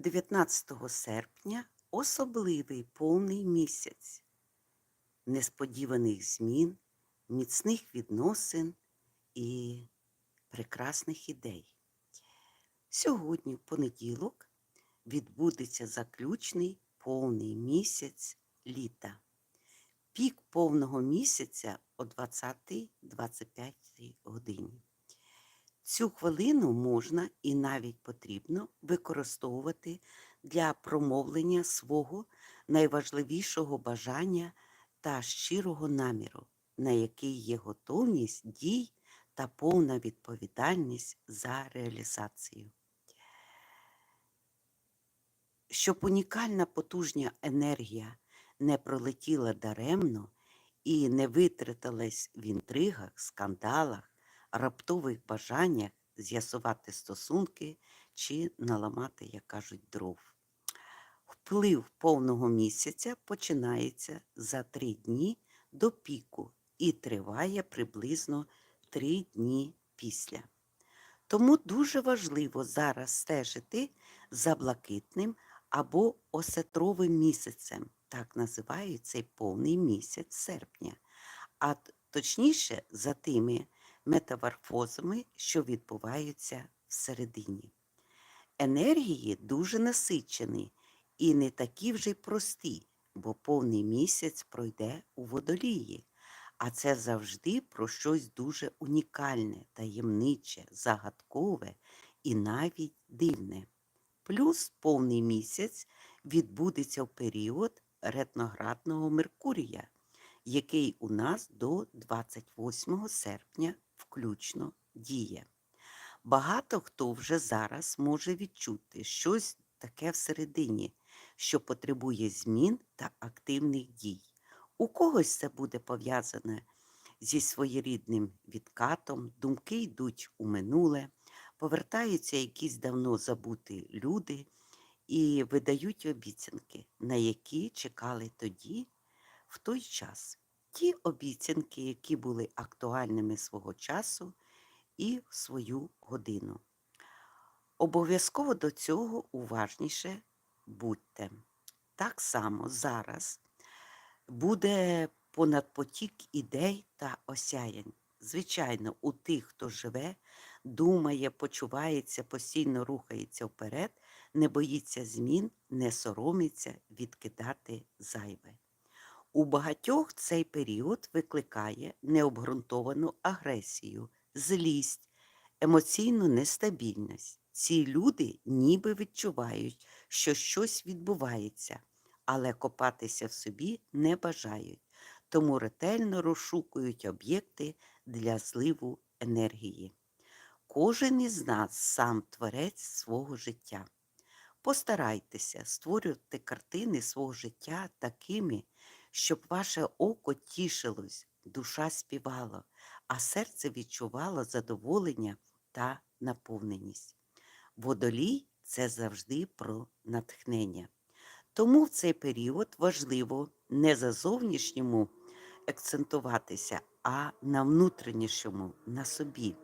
19 серпня особливий повний місяць несподіваних змін, міцних відносин і прекрасних ідей. Сьогодні, в понеділок, відбудеться заключний повний місяць літа. Пік повного місяця о 20-25 годині. Цю хвилину можна і навіть потрібно використовувати для промовлення свого найважливішого бажання та щирого наміру, на який є готовність дій та повна відповідальність за реалізацію. Щоб унікальна потужня енергія не пролетіла даремно і не витратилась в інтригах, скандалах, раптових бажаннях з'ясувати стосунки чи наламати, як кажуть, дров. Вплив повного місяця починається за три дні до піку і триває приблизно три дні після. Тому дуже важливо зараз стежити за блакитним або осетровим місяцем, так називають цей повний місяць серпня, а точніше за тими метаморфозами, що відбуваються всередині. Енергії дуже насичені і не такі вже й прості, бо повний місяць пройде у водолії, а це завжди про щось дуже унікальне, таємниче, загадкове і навіть дивне. Плюс повний місяць відбудеться в період ретноградного Меркурія, який у нас до 28 серпня включно діє. Багато хто вже зараз може відчути щось таке всередині, що потребує змін та активних дій. У когось це буде пов'язане зі своєрідним відкатом, думки йдуть у минуле, повертаються якісь давно забуті люди і видають обіцянки, на які чекали тоді, в той час. Ті обіцянки, які були актуальними свого часу і свою годину. Обов'язково до цього уважніше будьте. Так само зараз буде понадпотік ідей та осяянь. Звичайно, у тих, хто живе, думає, почувається, постійно рухається вперед, не боїться змін, не соромиться відкидати зайве. У багатьох цей період викликає необґрунтовану агресію, злість, емоційну нестабільність. Ці люди ніби відчувають, що щось відбувається, але копатися в собі не бажають, тому ретельно розшукують об'єкти для зливу енергії. Кожен із нас сам творець свого життя. Постарайтеся створювати картини свого життя такими, щоб ваше око тішилось, душа співала, а серце відчувало задоволення та наповненість. Водолій це завжди про натхнення. Тому в цей період важливо не за зовнішньому акцентуватися, а на внутрішньому, на собі.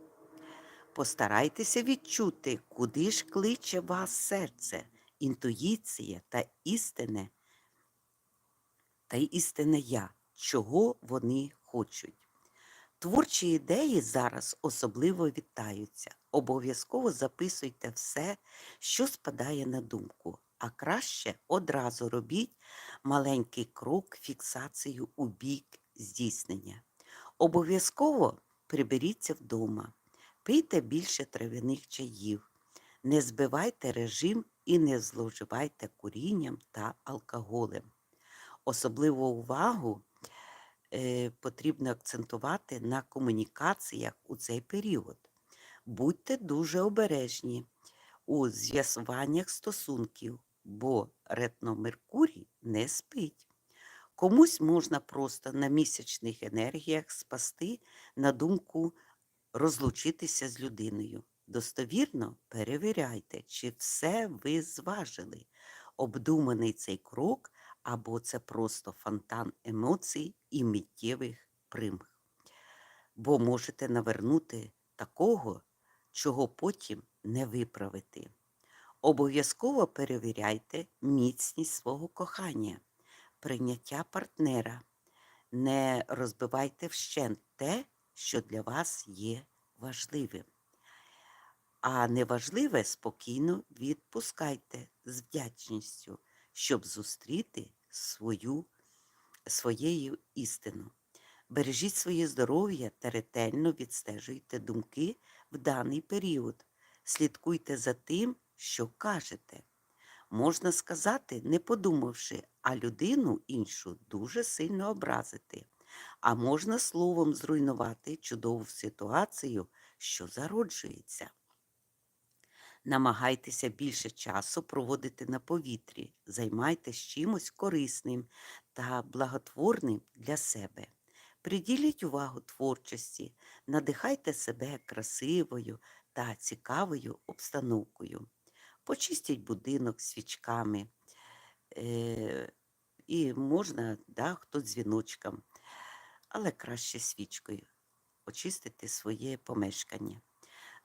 Постарайтеся відчути, куди ж кличе вас серце, інтуїція та істине, та істинне я, чого вони хочуть. Творчі ідеї зараз особливо вітаються. Обов'язково записуйте все, що спадає на думку, а краще одразу робіть маленький крок фіксацію у бік здійснення. Обов'язково приберіться вдома, пийте більше трав'яних чаїв, не збивайте режим і не зловживайте курінням та алкоголем. Особливу увагу е, потрібно акцентувати на комунікаціях у цей період. Будьте дуже обережні у з'ясуваннях стосунків, бо ретно Меркурій не спить. Комусь можна просто на місячних енергіях спасти на думку розлучитися з людиною. Достовірно перевіряйте, чи все ви зважили. Обдуманий цей крок або це просто фонтан емоцій і миттєвих примх. Бо можете навернути такого, чого потім не виправити. Обов'язково перевіряйте міцність свого кохання, прийняття партнера. Не розбивайте вщент те, що для вас є важливим. А неважливе спокійно відпускайте з вдячністю, щоб зустріти свою, своєю істину. Бережіть своє здоров'я та ретельно відстежуйте думки в даний період. Слідкуйте за тим, що кажете. Можна сказати, не подумавши, а людину іншу дуже сильно образити. А можна словом зруйнувати чудову ситуацію, що зароджується. Намагайтеся більше часу проводити на повітрі, займайтесь чимось корисним та благотворним для себе. Приділіть увагу творчості, надихайте себе красивою та цікавою обстановкою. Почистіть будинок свічками, е, і можна да, хто дзвіночком, але краще свічкою очистити своє помешкання.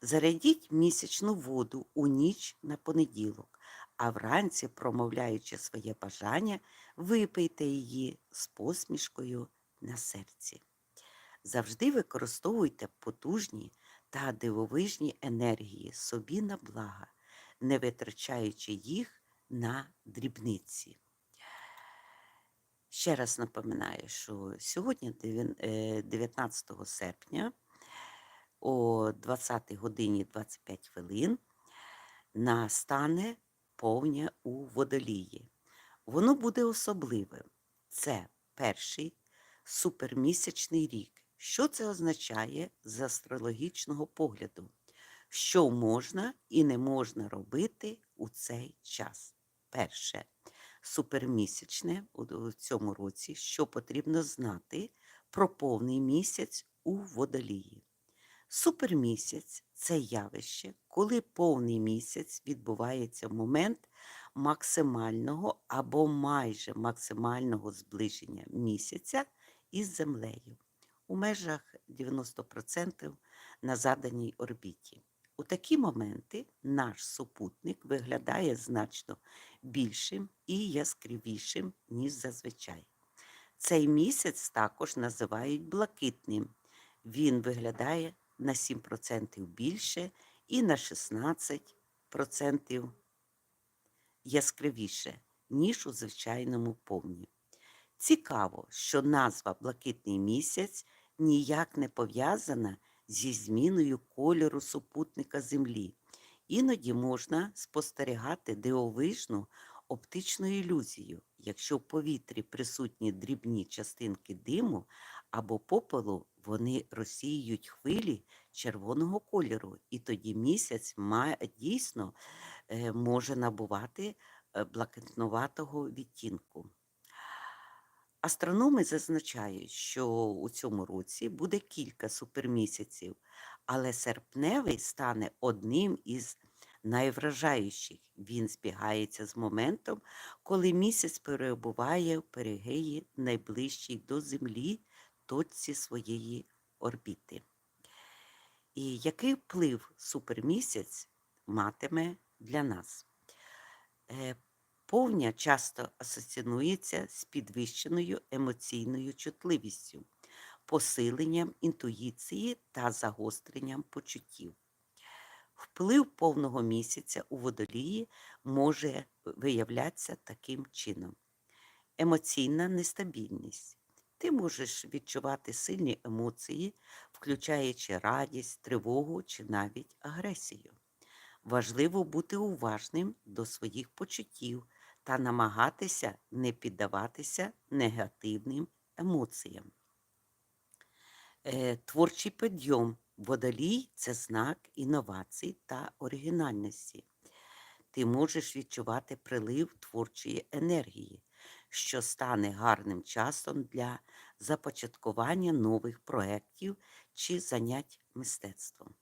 Зарядіть місячну воду у ніч на понеділок, а вранці, промовляючи своє бажання, випийте її з посмішкою на серці. Завжди використовуйте потужні та дивовижні енергії собі на благо, не витрачаючи їх на дрібниці. Ще раз напоминаю, що сьогодні, е, 19 серпня, о 20 годині 25 хвилин, настане повня у водолії. Воно буде особливим. Це перший супермісячний рік. Що це означає з астрологічного погляду? Що можна і не можна робити у цей час? Перше, супермісячне у цьому році, що потрібно знати про повний місяць у водолії. Супермісяць це явище, коли повний місяць відбувається в момент максимального або майже максимального зближення місяця із Землею у межах 90% на заданій орбіті. У такі моменти наш супутник виглядає значно більшим і яскравішим, ніж зазвичай. Цей місяць також називають блакитним. Він виглядає на 7% більше і на 16% яскравіше, ніж у звичайному повні. Цікаво, що назва Блакитний місяць ніяк не пов'язана зі зміною кольору супутника Землі. Іноді можна спостерігати дивовижну оптичну ілюзію, якщо в повітрі присутні дрібні частинки диму або попелу, вони розсіюють хвилі червоного кольору, і тоді місяць має, дійсно е, може набувати е, блакитнуватого відтінку. Астрономи зазначають, що у цьому році буде кілька супермісяців, але серпневий стане одним із найвражаючих. Він збігається з моментом, коли місяць перебуває в перигеї найближчій до Землі точці своєї орбіти. І який вплив супермісяць матиме для нас? Е, Повня часто асоціюється з підвищеною емоційною чутливістю, посиленням інтуїції та загостренням почуттів. Вплив повного місяця у водолії може виявлятися таким чином: емоційна нестабільність. Ти можеш відчувати сильні емоції, включаючи радість, тривогу чи навіть агресію. Важливо бути уважним до своїх почуттів та намагатися не піддаватися негативним емоціям. Е, Творчий підйом водолій це знак інновацій та оригінальності. Ти можеш відчувати прилив творчої енергії, що стане гарним часом для започаткування нових проєктів чи занять мистецтвом.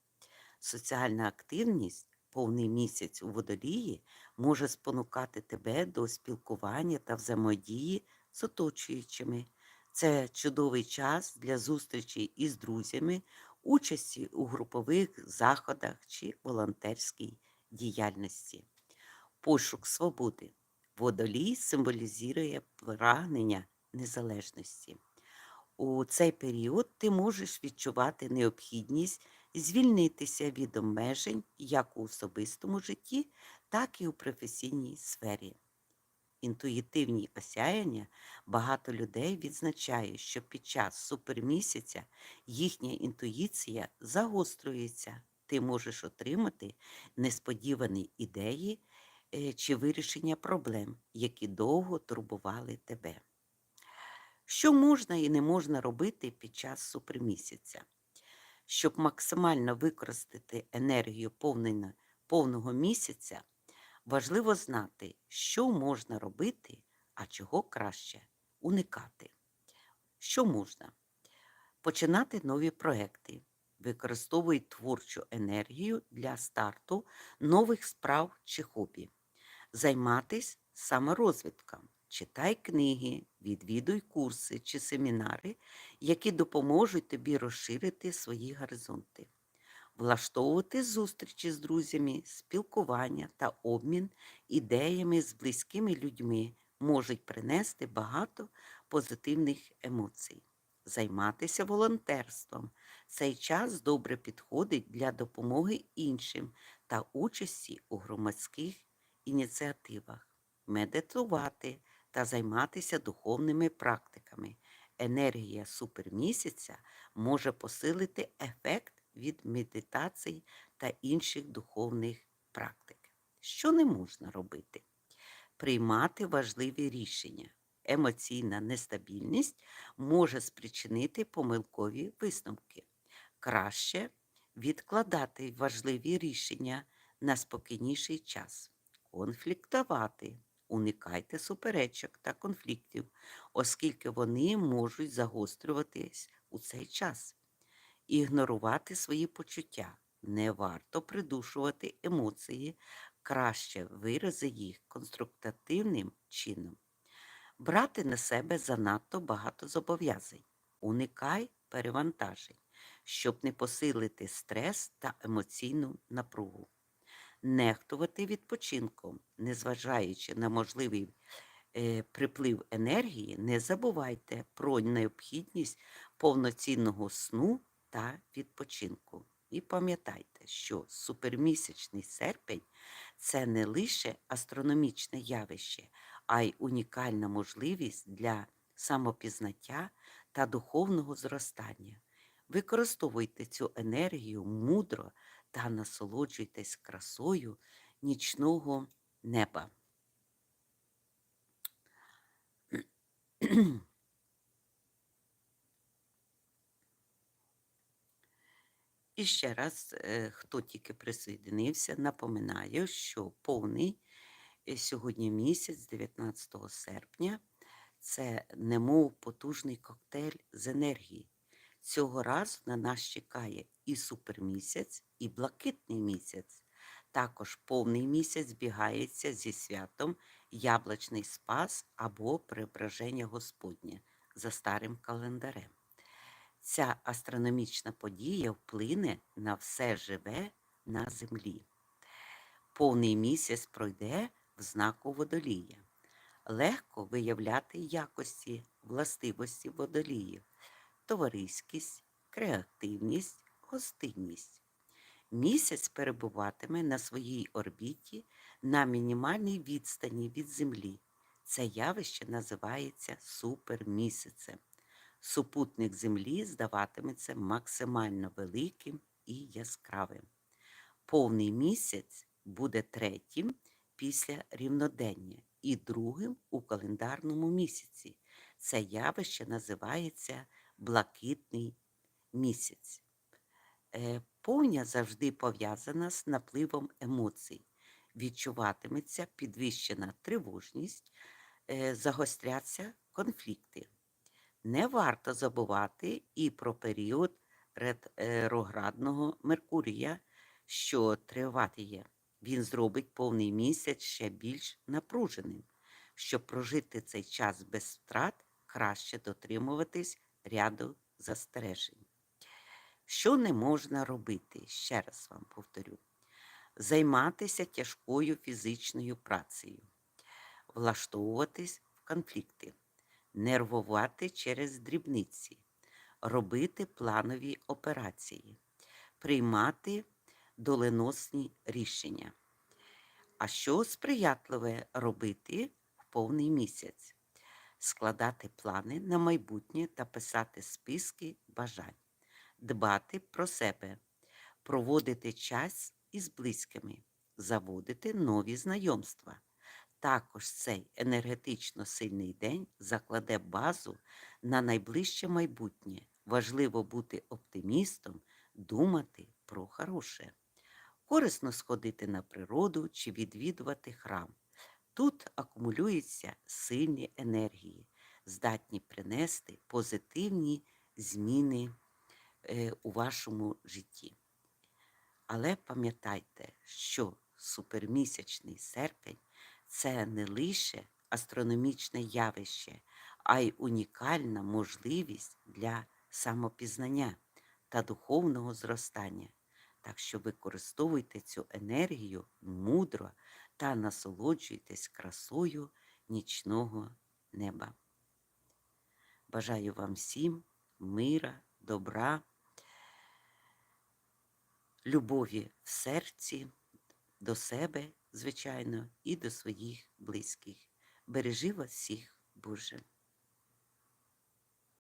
Соціальна активність, повний місяць у водолії, може спонукати тебе до спілкування та взаємодії з оточуючими. Це чудовий час для зустрічі із друзями, участі у групових заходах чи волонтерській діяльності. Пошук свободи. Водолій символізує прагнення незалежності. У цей період ти можеш відчувати необхідність звільнитися від обмежень як у особистому житті, так і у професійній сфері. Інтуїтивні осяяння багато людей відзначає, що під час супермісяця їхня інтуїція загострюється. Ти можеш отримати несподівані ідеї чи вирішення проблем, які довго турбували тебе. Що можна і не можна робити під час супермісяця? Щоб максимально використати енергію повного місяця, важливо знати, що можна робити, а чого краще уникати. Що можна? Починати нові проекти. Використовуй творчу енергію для старту нових справ чи хобі. Займатись саморозвитком. Читай книги, відвідуй курси чи семінари, які допоможуть тобі розширити свої горизонти. Влаштовувати зустрічі з друзями, спілкування та обмін ідеями з близькими людьми можуть принести багато позитивних емоцій. Займатися волонтерством. Цей час добре підходить для допомоги іншим та участі у громадських ініціативах. Медитувати та займатися духовними практиками. Енергія супермісяця може посилити ефект від медитацій та інших духовних практик. Що не можна робити? Приймати важливі рішення. Емоційна нестабільність може спричинити помилкові висновки. Краще відкладати важливі рішення на спокійніший час, конфліктувати. Уникайте суперечок та конфліктів, оскільки вони можуть загострюватись у цей час. Ігнорувати свої почуття. Не варто придушувати емоції, краще вирази їх конструктивним чином. Брати на себе занадто багато зобов'язань. Уникай перевантажень, щоб не посилити стрес та емоційну напругу. Нехтувати відпочинком, незважаючи на можливий е, приплив енергії, не забувайте про необхідність повноцінного сну та відпочинку. І пам'ятайте, що супермісячний серпень це не лише астрономічне явище, а й унікальна можливість для самопізнаття та духовного зростання. Використовуйте цю енергію мудро та насолоджуйтесь красою нічного неба. І ще раз, е, хто тільки присоединився, напоминаю, що повний е, сьогодні місяць, 19 серпня, це немов потужний коктейль з енергії. Цього разу на нас чекає і супермісяць, і блакитний місяць. Також повний місяць збігається зі святом Яблучний Спас або Преображення Господнє за старим календарем. Ця астрономічна подія вплине на все живе на землі. Повний місяць пройде в знаку водолія. Легко виявляти якості, властивості водоліїв, товариськість, креативність, гостинність. Місяць перебуватиме на своїй орбіті на мінімальній відстані від Землі. Це явище називається супермісяцем. Супутник Землі здаватиметься максимально великим і яскравим. Повний місяць буде третім після рівнодення і другим у календарному місяці. Це явище називається блакитний місяць. Е, Повня завжди пов'язана з напливом емоцій. Відчуватиметься підвищена тривожність, е, загостряться конфлікти. Не варто забувати і про період ретроградного Меркурія, що триватиє. Він зробить повний місяць ще більш напруженим. Щоб прожити цей час без втрат, краще дотримуватись ряду застережень. Що не можна робити? Ще раз вам повторю. займатися тяжкою фізичною працею, влаштовуватись в конфлікти, нервувати через дрібниці, робити планові операції, приймати доленосні рішення. А що сприятливе робити в повний місяць? Складати плани на майбутнє та писати списки бажань, дбати про себе, проводити час із близькими, заводити нові знайомства. Також цей енергетично сильний день закладе базу на найближче майбутнє. Важливо бути оптимістом, думати про хороше. Корисно сходити на природу чи відвідувати храм. Тут акумулюються сильні енергії, здатні принести позитивні зміни у вашому житті. Але пам'ятайте, що супермісячний серпень це не лише астрономічне явище, а й унікальна можливість для самопізнання та духовного зростання. Так що використовуйте цю енергію мудро та насолоджуйтесь красою нічного неба. Бажаю вам всім мира, добра, любові в серці, до себе, звичайно, і до своїх близьких. Бережи вас всіх, Боже.